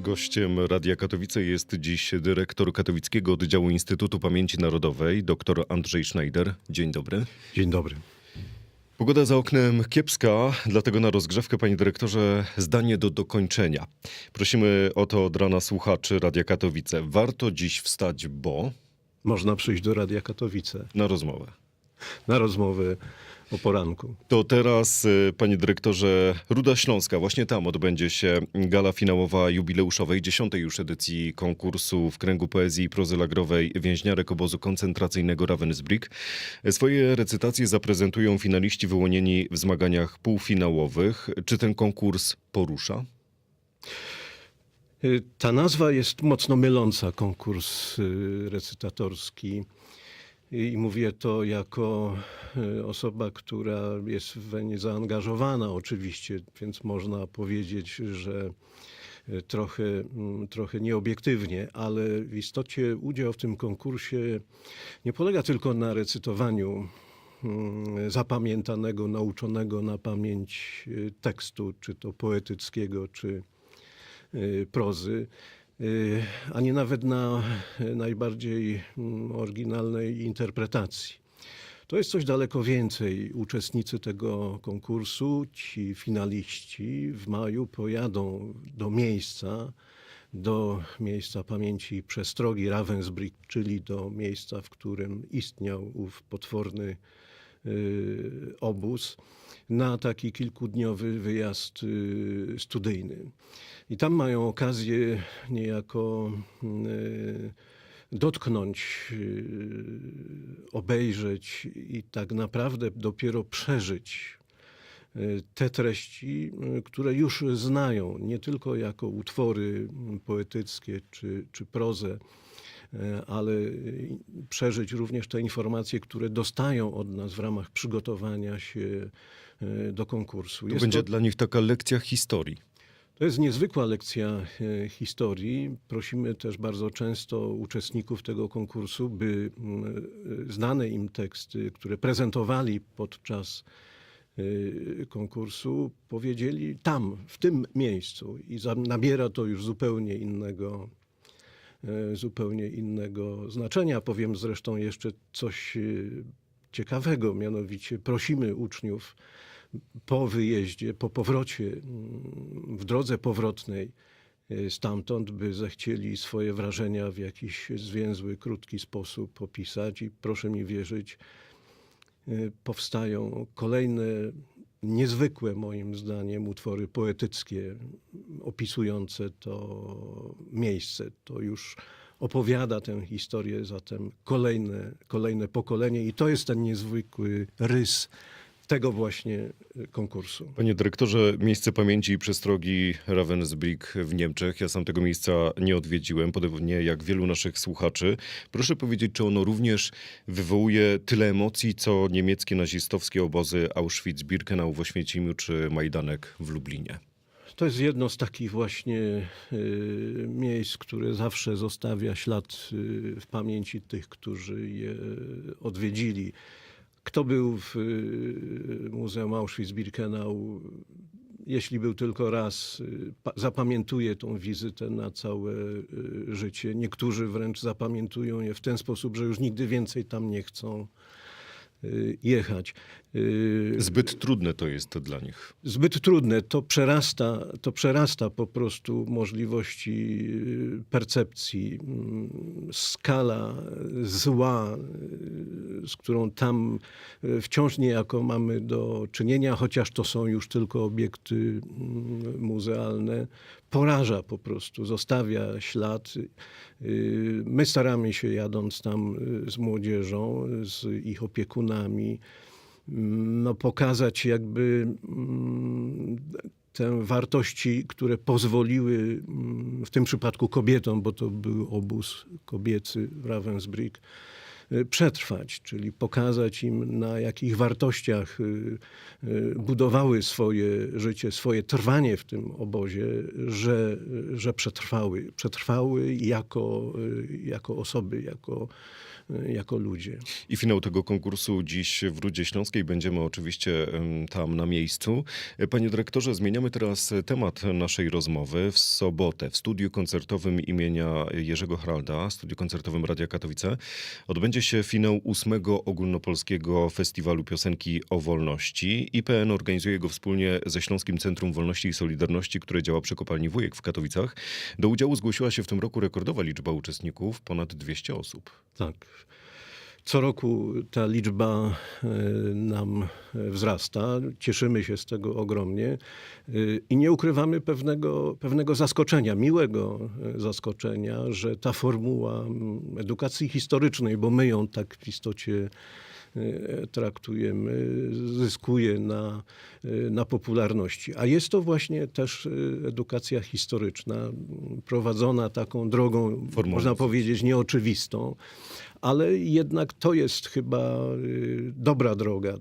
Gościem Radia Katowice jest dziś dyrektor Katowickiego Oddziału Instytutu Pamięci Narodowej, dr Andrzej Schneider. Dzień dobry. Dzień dobry. Pogoda za oknem kiepska, dlatego na rozgrzewkę, panie dyrektorze, zdanie do dokończenia. Prosimy o to od rana słuchaczy Radia Katowice. Warto dziś wstać, bo Można przyjść do Radia Katowice na rozmowę. Na rozmowę o poranku. To teraz, y, panie dyrektorze, Ruda Śląska. Właśnie tam odbędzie się gala finałowa jubileuszowej, dziesiątej już edycji konkursu w kręgu poezji i prozy lagrowej więźniarek obozu koncentracyjnego Ravensbrück. Swoje recytacje zaprezentują finaliści wyłonieni w zmaganiach półfinałowych. Czy ten konkurs porusza? Y, Ta nazwa jest mocno myląca, konkurs y, recytatorski. I mówię to jako y, osoba, która jest weń zaangażowana oczywiście, więc można powiedzieć, że y, trochę, mm, trochę nieobiektywnie, ale w istocie udział w tym konkursie nie polega tylko na recytowaniu mm, zapamiętanego, nauczonego na pamięć y, tekstu, czy to poetyckiego, czy prozy, ani nawet na y, najbardziej mm, oryginalnej interpretacji. To jest coś daleko więcej. Uczestnicy tego konkursu, ci finaliści w maju pojadą do miejsca, do miejsca pamięci i przestrogi Ravensbrück, czyli do miejsca, w którym istniał ów potworny y, obóz, na taki kilkudniowy wyjazd y, studyjny. I tam mają okazję niejako y, dotknąć, y, obejrzeć i tak naprawdę dopiero przeżyć y, te treści, y, które już znają, nie tylko jako utwory poetyckie czy, czy prozę, y, ale y, przeżyć również te informacje, które dostają od nas w ramach przygotowania się y, do konkursu. To Jest będzie to- dla nich taka lekcja historii. to jest niezwykła lekcja e, historii. Prosimy też bardzo często uczestników tego konkursu, by mm, e, znane im teksty, które prezentowali podczas e, konkursu, powiedzieli tam, w tym miejscu. I za- nabiera to już zupełnie innego, e, zupełnie innego znaczenia. Powiem zresztą jeszcze coś e, ciekawego, mianowicie prosimy uczniów, po wyjeździe, po powrocie, mm, w drodze powrotnej y, stamtąd, by zechcieli swoje wrażenia w jakiś zwięzły, krótki sposób opisać i proszę mi wierzyć, powstają kolejne niezwykłe moim zdaniem utwory poetyckie opisujące to miejsce. To już opowiada tę historię zatem kolejne, kolejne pokolenie i to jest ten niezwykły rys tego właśnie y, konkursu. Panie dyrektorze, miejsce pamięci i przestrogi Ravensbrück w Niemczech. Ja sam tego miejsca nie odwiedziłem, podobnie jak wielu naszych słuchaczy. Proszę powiedzieć, czy ono również wywołuje tyle emocji, co niemieckie nazistowskie obozy Auschwitz-Birkenau w Oświęcimiu czy Majdanek w Lublinie? To jest jedno z takich właśnie y, miejsc, które zawsze zostawia ślad y, w pamięci tych, którzy je odwiedzili. Kto był w y, Muzeum Auschwitz-Birkenau, jeśli był tylko raz, y, pa- zapamiętuje tą wizytę na całe y, życie. Niektórzy wręcz zapamiętują je w ten sposób, że już nigdy więcej tam nie chcą jechać. Y, Zbyt trudne to jest dla nich. zbyt trudne. To przerasta, to przerasta po prostu możliwości y, percepcji. Mm, Skala zła, y, z którą tam wciąż niejako mamy do czynienia, chociaż to są już tylko obiekty mm, muzealne, poraża po prostu, zostawia ślad. My staramy się jadąc tam z młodzieżą, z ich opiekunami, no, pokazać jakby mm, te wartości, które pozwoliły mm, w tym przypadku kobietom, bo to był obóz kobiecy Ravensbrück, przetrwać, czyli pokazać im, na jakich wartościach y, y, budowały swoje życie, swoje trwanie w tym obozie, że, że przetrwały. Przetrwały jako, y, jako osoby, jako, y, jako ludzie. I finał tego konkursu dziś w Rudzie Śląskiej. Będziemy oczywiście tam na miejscu. Panie dyrektorze, zmieniamy teraz temat naszej rozmowy. W sobotę w studiu koncertowym imienia Jerzego Hralda, studiu koncertowym Radia Katowice, odbędzie się finał ósmego ogólnopolskiego festiwalu piosenki o wolności. IPN organizuje go wspólnie ze Śląskim Centrum Wolności i Solidarności, które działa przy kopalni Wujek w Katowicach. Do udziału zgłosiła się w tym roku rekordowa liczba uczestników, ponad 200 osób. Tak. Co roku ta liczba e, nam e, wzrasta. Cieszymy się z tego ogromnie e, i nie ukrywamy pewnego, pewnego zaskoczenia, miłego zaskoczenia, że ta formuła edukacji historycznej, bo my ją tak w istocie traktujemy, zyskuje na, e, na popularności. A jest to właśnie też e, edukacja historyczna, prowadzona taką drogą, można powiedzieć, nieoczywistą, ale jednak to jest chyba dobra droga.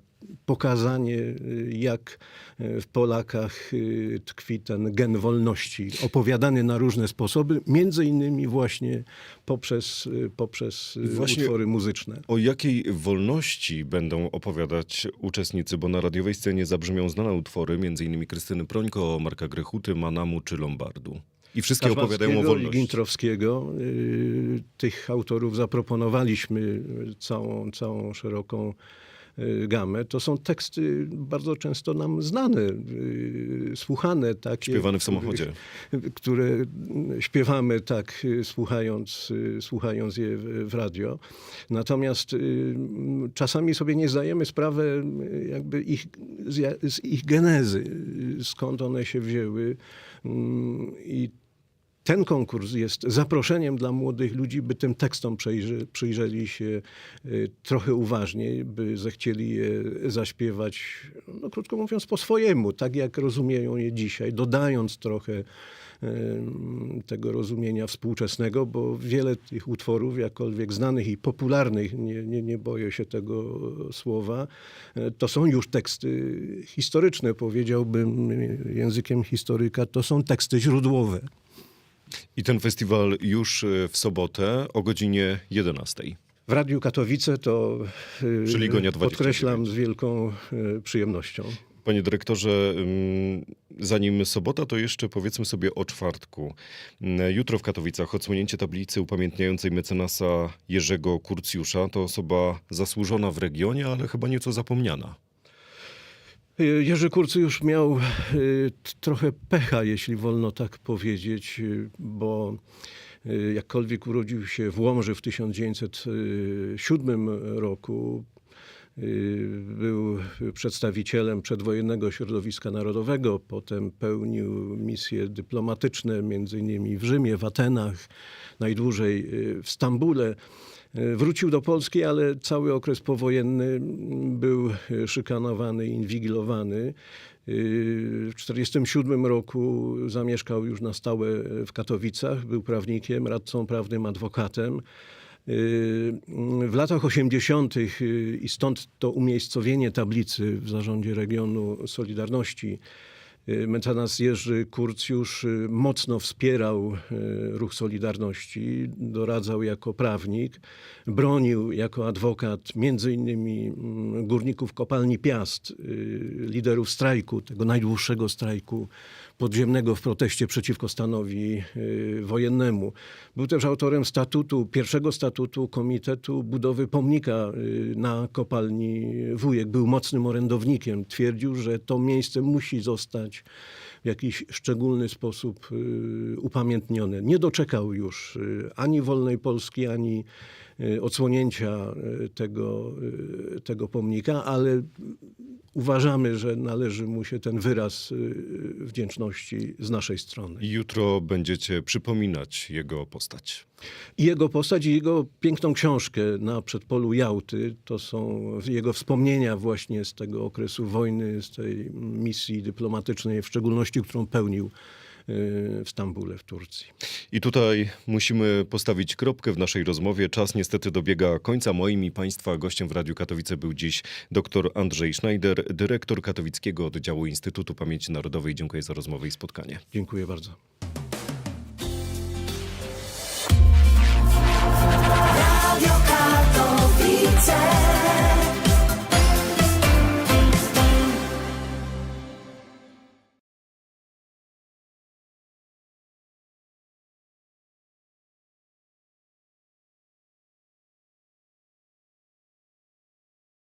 Pokazanie, y, jak y, w Polakach y, tkwi ten gen wolności, opowiadany na różne sposoby, między innymi właśnie poprzez, poprzez Właśnie- utwory muzyczne. O jakiej wolności będą opowiadać uczestnicy? Bo na radiowej scenie zabrzmią znane utwory, m.in. Krystyny Prońko, Marka Grechuty, Manamu czy Lombardu. I wszystkie opowiadają o wolności. Gintrowskiego. Tych autorów zaproponowaliśmy całą, całą szeroką gamę. To są teksty bardzo często nam znane, y, słuchane. Takie, Śpiewany w samochodzie. które śpiewamy tak, y, słuchając, y, słuchając je w radio. Natomiast y, czasami sobie nie zdajemy sprawy y, jakby ich, z ich genezy, y, skąd one się wzięły. Mm, I ten konkurs jest zaproszeniem dla młodych ludzi, by tym tekstom przejrzy, przyjrzeli się y, trochę uważniej, by zechcieli je zaśpiewać, no krótko mówiąc, po swojemu, tak jak rozumieją je dzisiaj, dodając trochę em, tego rozumienia współczesnego, bo wiele tych utworów, jakkolwiek znanych i popularnych, nie, nie, nie boję się tego słowa, e, to są już teksty historyczne, powiedziałbym językiem historyka, to są teksty źródłowe. I ten festiwal już y, w sobotę o godzinie 11. W Radiu Katowice to y, Czyli Gonia 29. podkreślam z wielką y, przyjemnością. Panie dyrektorze, zanim sobota, to jeszcze powiedzmy sobie o czwartku. Jutro w Katowicach odsłonięcie tablicy upamiętniającej mecenasa Jerzego Kurcjusza. To osoba zasłużona w regionie, ale chyba nieco zapomniana. Jerzy Kurcy już miał y, trochę pecha, jeśli wolno tak powiedzieć, y, bo y, jakkolwiek urodził się w Łomży w 1907 roku, był przedstawicielem przedwojennego środowiska narodowego, potem pełnił misje dyplomatyczne, między innymi w Rzymie, w Atenach, najdłużej w Stambule. Wrócił do Polski, ale cały okres powojenny był szykanowany, inwigilowany. W 1947 roku zamieszkał już na stałe w Katowicach, był prawnikiem, radcą prawnym, adwokatem. W latach 80. y, i stąd to umiejscowienie tablicy w zarządzie regionu Solidarności. Y, Mecenas Jerzy Kurcjusz y, mocno wspierał y, ruch Solidarności, doradzał jako prawnik, bronił jako adwokat między innymi mm, górników kopalni Piast, liderów strajku, tego najdłuższego strajku podziemnego w proteście przeciwko stanowi wojennemu. Był też autorem statutu, pierwszego statutu Komitetu Budowy Pomnika na kopalni Wujek. Był mocnym orędownikiem. Twierdził, że to miejsce musi zostać w jakiś szczególny sposób y, upamiętnione. Nie doczekał już y, ani wolnej Polski, ani y, odsłonięcia tego, tego pomnika, ale uważamy, że należy mu się ten wyraz y, wdzięczności z naszej strony. Jutro będziecie przypominać jego postać. Jego postać i jego piękną książkę na przedpolu Jałty, to są jego wspomnienia właśnie z tego okresu wojny, z tej misji dyplomatycznej, w szczególności którą pełnił w Stambule w Turcji. I tutaj musimy postawić kropkę w naszej rozmowie. Czas niestety dobiega końca. Moim i Państwa gościem w Radiu Katowice był dziś dr Andrzej Schneider, dyrektor Katowickiego Oddziału Instytutu Pamięci Narodowej. Dziękuję za rozmowę i spotkanie. Dziękuję bardzo.